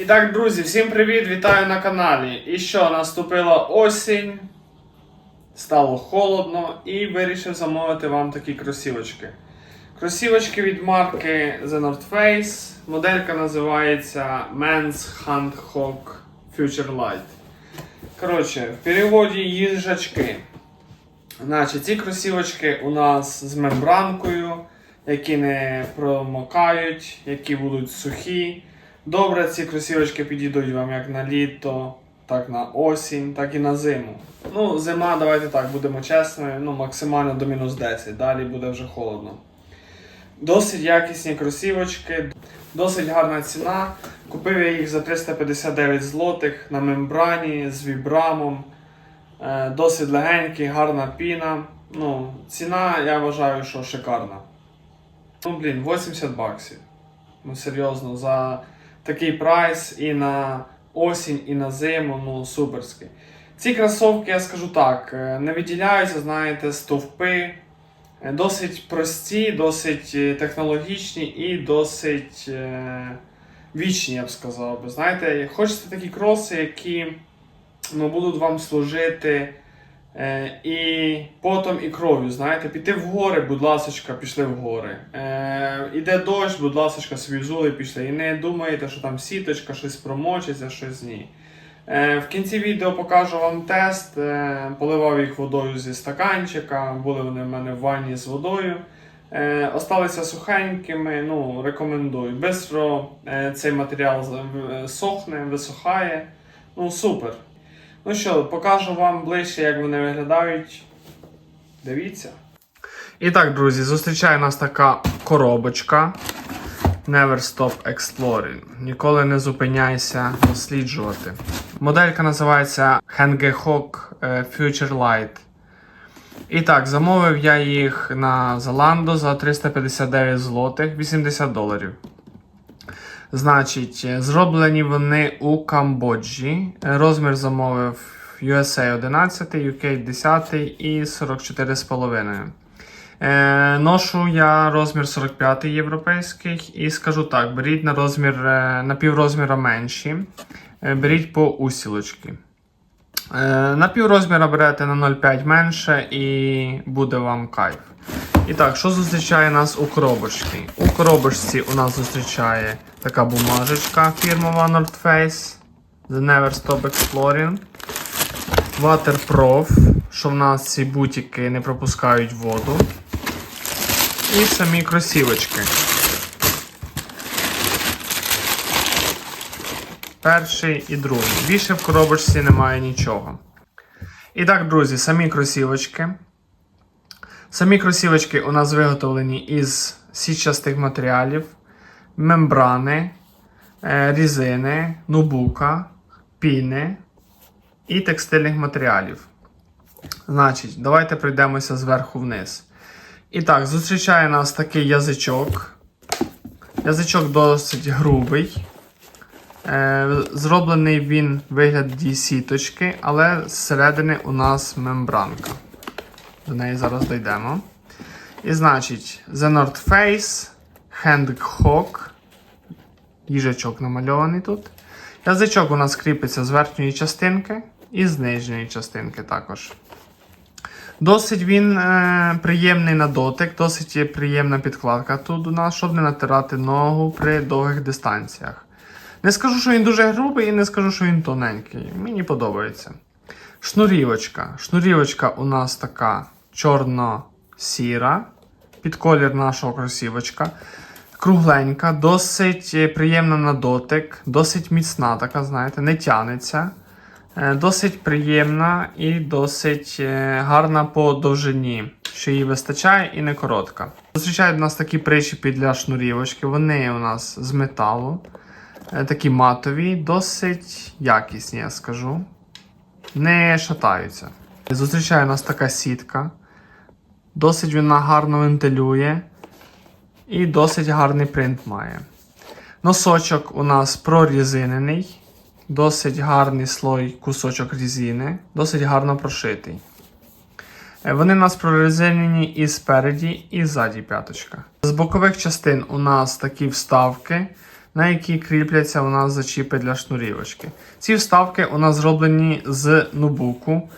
І так, друзі, всім привіт! Вітаю на каналі. І що, наступила осінь, стало холодно і вирішив замовити вам такі кросівочки. Кросівочки від марки The North Face. Моделька називається Men's Handhawk Future Light. Коротше, в переводі їжачки. Значить, ці кросівочки у нас з мембранкою, які не промокають, які будуть сухі. Добре, ці кросівочки підійдуть вам як на літо, так на осінь, так і на зиму. Ну, зима, давайте так, будемо чесними, ну, максимально до мінус 10, далі буде вже холодно. Досить якісні кросівочки, досить гарна ціна. Купив я їх за 359 злотих на мембрані з вібрамом. Е, Досить легенький, гарна піна. Ну, ціна, я вважаю, що шикарна. Ну, блін, 80 баксів. Ну, серйозно, за такий прайс і на осінь, і на зиму, ну, суперський. Ці кросовки, я скажу так, е, не виділяються, знаєте, стовпи. Е, Досить прості, досить е, технологічні і досить е, вічні, я б сказав би. Знаєте, хочеться такі кроси, які ну, будуть вам служити і потом, і кров'ю. Знаєте, піти в гори, будь ласочка, пішли в гори. Е, іде дощ, будь ласочка, собі взули, пішли. І не думаєте, що там сіточка, щось промочиться, щось ні. Е, В кінці відео покажу вам тест. Е, Поливав їх водою зі стаканчика, були вони в мене в ванні з водою. Е, Осталися сухенькими, ну, рекомендую. Бистро е, цей матеріал е, сохне, висухає. Ну, супер. Ну що, покажу вам ближче, як вони виглядають. Дивіться. І так, друзі, зустрічає нас така коробочка. Never Stop Exploring. Ніколи не зупиняйся досліджувати. Моделька називається Hangehawk е, Future Light. І так, замовив я їх на Zalando за 359 злотих 80 доларів. Значить, е, зроблені вони у Камбоджі. Розмір замовив USA 11, UK 10 і 44,5. Е, ношу я розмір 45 європейський і скажу так: беріть на розмір е, на піврозміра менші. Беріть по усілочки. На піврозміра берете на 0,5 менше і буде вам кайф. І так, що зустрічає нас у коробочці? У коробочці у нас зустрічає така бумажечка фірмова North Face The Never Stop Exploring. Waterproof, що в нас ці бутики не пропускають воду. І самі кросівочки. Перший і другий. Більше в коробочці немає нічого. І так, друзі, самі кросівочки. Самі кросівочки у нас виготовлені із сітчастих матеріалів, мембрани, е, різини, нубука, піни і текстильних матеріалів. Значить, давайте пройдемося зверху вниз. І так, зустрічає нас такий язичок. Язичок досить грубий. Е, зроблений він в вигляді сіточки, але зсередини у нас мембранка. До неї зараз дійдемо. І значить, The North Face, Handhawk. Їжачок намальований тут. Язичок у нас кріпиться з верхньої частинки і з нижньої частинки також. Досить він е, приємний на дотик, досить приємна підкладка тут у нас, щоб не натирати ногу при довгих дистанціях. Не скажу, що він дуже грубий, і не скажу, що він тоненький. Мені подобається. Шнурівочка. Шнурівочка у нас така чорно-сіра. Під колір нашого кросівочка. Кругленька, досить е, приємна на дотик, досить міцна, така, знаєте, не тянеться. Е, Досить приємна і досить е, гарна по довжині, що її вистачає і не коротка. Зустрічають у нас такі прищіпи для шнурівочки. Вони у нас з металу. Такі матові, досить якісні, я скажу. Не шатаються. Зустрічає нас така сітка. Досить вона гарно вентилює. І досить гарний принт має. Носочок у нас прорізинений. Досить гарний слой кусочок різини, досить гарно прошитий. Е, Вони у нас прорезинені і спереді, і ззаді п'яточка. З бокових частин у нас такі вставки на які кріпляться у нас зачіпи для шнурівочки. Ці вставки у нас зроблені з нубуку.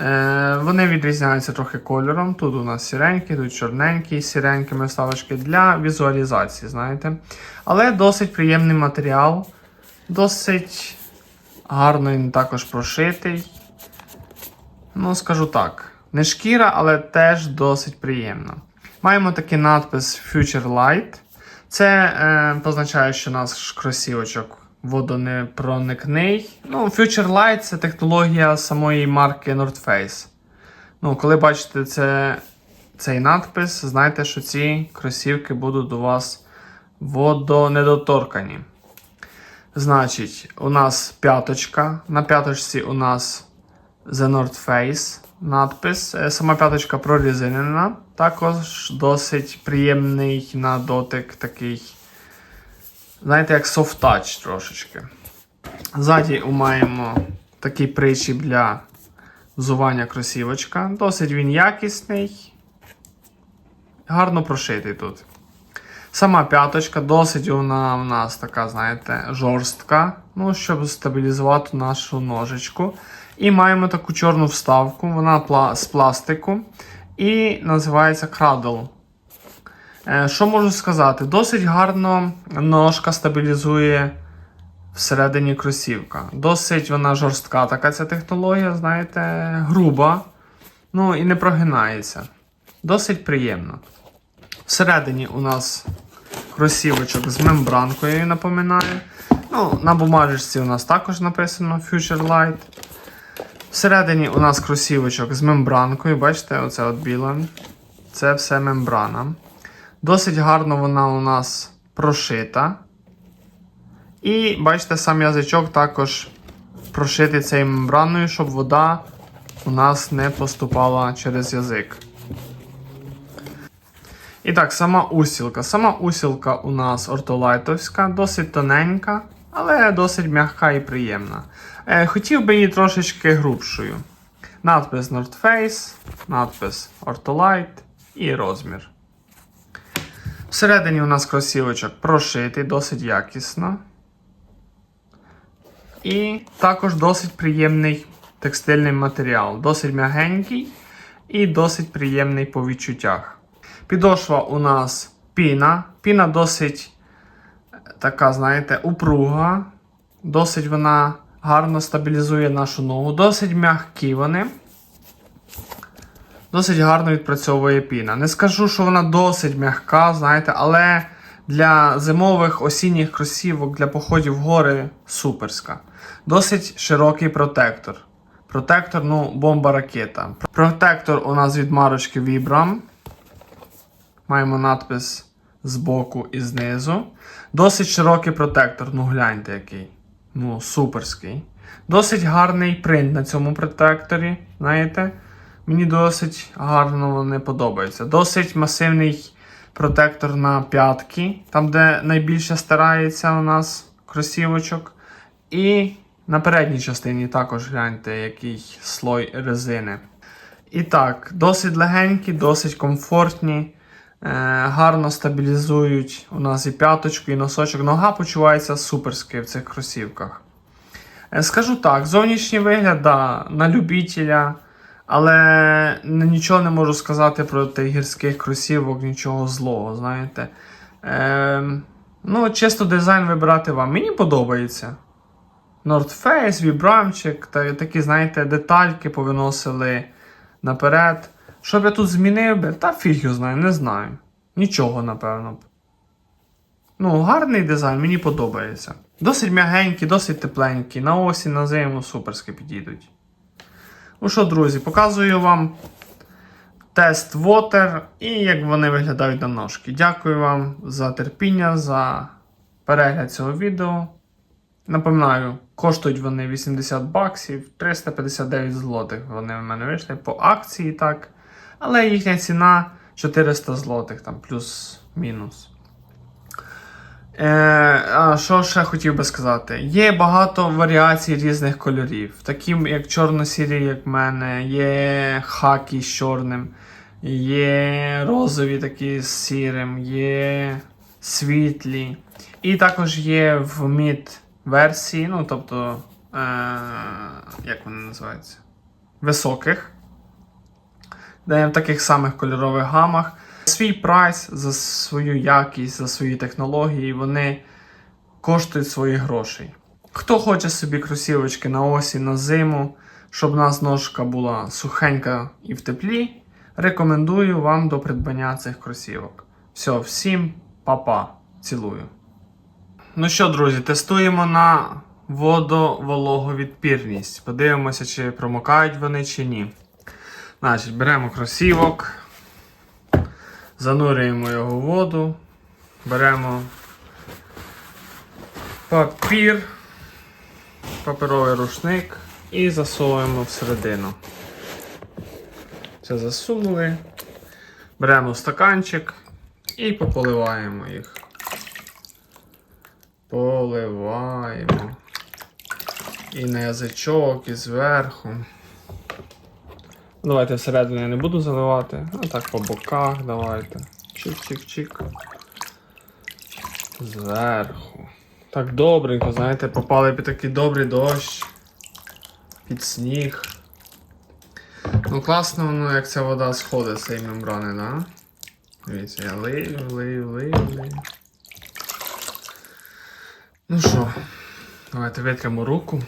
Е, вони відрізняються трохи кольором. Тут у нас сіренькі, тут чорненькі, сіренькими вставочки для візуалізації, знаєте. Але досить приємний матеріал, досить гарно він також прошитий. Ну, скажу так, не шкіра, але теж досить приємно. Маємо такий надпис Future Light. Це е, позначає, що наш кросівочок водонепроникний. Ну, Future Light це технологія самої марки North Face. Ну, коли бачите це, цей надпис, знайте, що ці кросівки будуть у вас водонедоторкані. Значить, у нас п'яточка. На п'яточці у нас The North Face надпис. Е, Сама п'яточка прорізинена. Також досить приємний на дотик такий. Знаєте, як soft touch трошечки. Ззаді маємо такий причіп для взування кросівочка. Досить він якісний. Гарно прошитий тут. Сама п'яточка, досить вона в нас така, знаєте, жорстка. Ну, щоб стабілізувати нашу ножичку. І маємо таку чорну вставку, вона з пластику. І називається Cradle. Е, Що можу сказати? Досить гарно ножка стабілізує всередині кросівка. Досить вона жорстка, така ця технологія, знаєте, груба. Ну і не прогинається. Досить приємно. Всередині у нас кросівочок з мембранкою, напоминаю. Ну, на бумажечці у нас також написано Future Light. Всередині у нас кросівочок з мембранкою. Бачите, оце от біла. Це все мембрана. Досить гарно вона у нас прошита. І бачите, сам язичок також прошитий цією мембраною, щоб вода у нас не поступала через язик. І так, сама усілка. Сама усілка у нас ортолайтовська, досить тоненька, але досить м'яка і приємна. Е, хотів би її трошечки грубшою. Надпис North Face, надпис Ortolite і розмір. Всередині у нас кросівочок прошитий, досить якісно. І також досить приємний текстильний матеріал. Досить м'ягенький і досить приємний по відчуттях. Підошва у нас піна. Піна досить така, знаєте, упруга. Досить вона гарно стабілізує нашу ногу. Досить м'які вони. Досить гарно відпрацьовує піна. Не скажу, що вона досить м'яка, знаєте, але для зимових осінніх кросівок, для походів в гори суперська. Досить широкий протектор. Протектор, ну, бомба ракета. Протектор у нас від марочки Vibram. Маємо надпис збоку і знизу. Досить широкий протектор, ну гляньте який. Ну, суперський. Досить гарний принт на цьому протекторі. Знаєте? Мені досить гарно вони подобаються. Досить масивний протектор на п'ятки, там, де найбільше старається у нас кросівочок. І на передній частині також гляньте, який слой резини. І так, досить легенькі, досить комфортні. Е, гарно стабілізують у нас і п'яточку, і носочок. Нога почувається суперськи в цих кросівках. Е, скажу так, зовнішній вигляд, да, на любителя, але нічого не можу сказати про тих гірських кросівок, нічого злого, знаєте. Е, ну, чисто дизайн вибирати вам. Мені подобається. North Face, вібрамчик, та такі, знаєте, детальки повиносили наперед. Що б я тут змінив би? Та фіг його знаю, не знаю. Нічого, напевно. Ну, гарний дизайн, мені подобається. Досить м'ягенькі, досить тепленькі. На осінь, на зиму суперськи підійдуть. Ну що, друзі, показую вам тест Water і як вони виглядають на ножки. Дякую вам за терпіння, за перегляд цього відео. Напоминаю, коштують вони 80 баксів, 359 злотих вони в мене вийшли по акції, так. Але їхня ціна 400 злотих, там плюс-мінус. Е, а що ще хотів би сказати? Є багато варіацій різних кольорів. Такі як чорно-сірі, як в мене, є хакі з чорним, є розові такі з сірим, є світлі. І також є в мід версії, ну тобто, е- як вони називаються? Високих. В таких самих кольорових гамах. Свій прайс за свою якість, за свої технології, вони коштують своїх грошей. Хто хоче собі кросівочки на осінь, на зиму, щоб у нас ножка була сухенька і в теплі, рекомендую вам до придбання цих кросівок. Все, всім па-па. Цілую. Ну що, друзі, тестуємо на водовологовідпірність. Подивимося, чи промокають вони, чи ні. Значить, беремо кросівок, занурюємо його в воду, беремо папір, паперовий рушник і засовуємо всередину. Це засунули. Беремо стаканчик і пополиваємо їх. Поливаємо. І на язичок, і зверху. Давайте всередину я не буду заливати. А так по боках давайте. Чик-чик-чик. Зверху. Так добренько, знаєте, попали під такий добрий дощ. Під сніг. Ну класно, воно, як ця вода сходить з цієї мембрани, да? Дивіться, я лию, лию, лию, лию. Ну що, давайте витримо руку.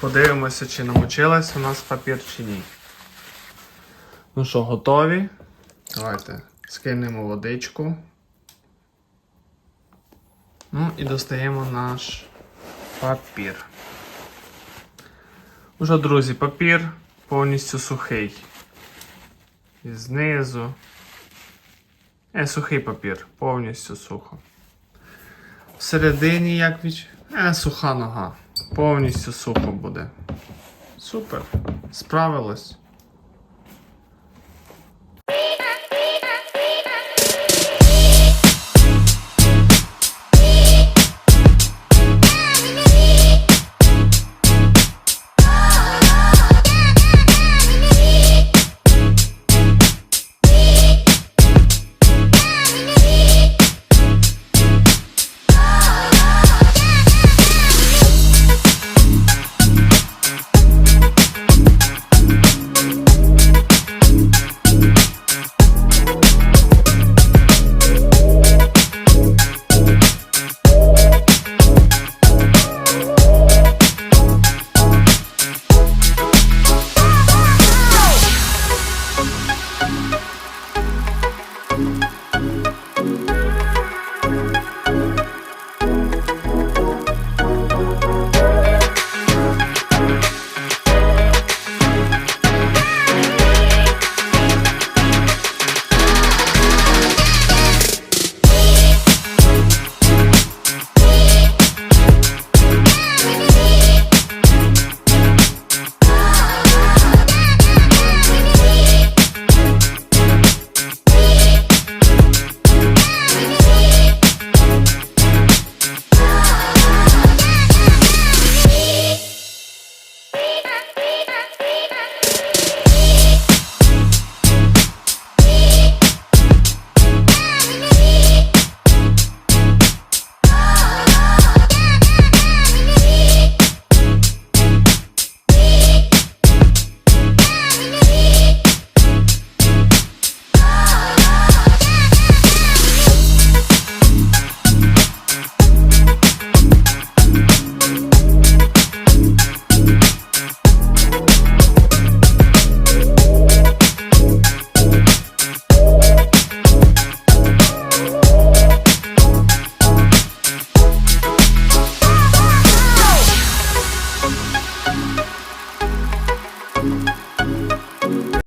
Подивимося, чи намочилась у нас папір чи ні. Ну що, готові? Давайте скинемо водичку. Ну і достаємо наш папір. Уже, друзі, папір повністю сухий. І знизу. Е, сухий папір, повністю сухо. Всередині як віч. Е, суха нога. Повністю сухо буде. Супер. Справилось.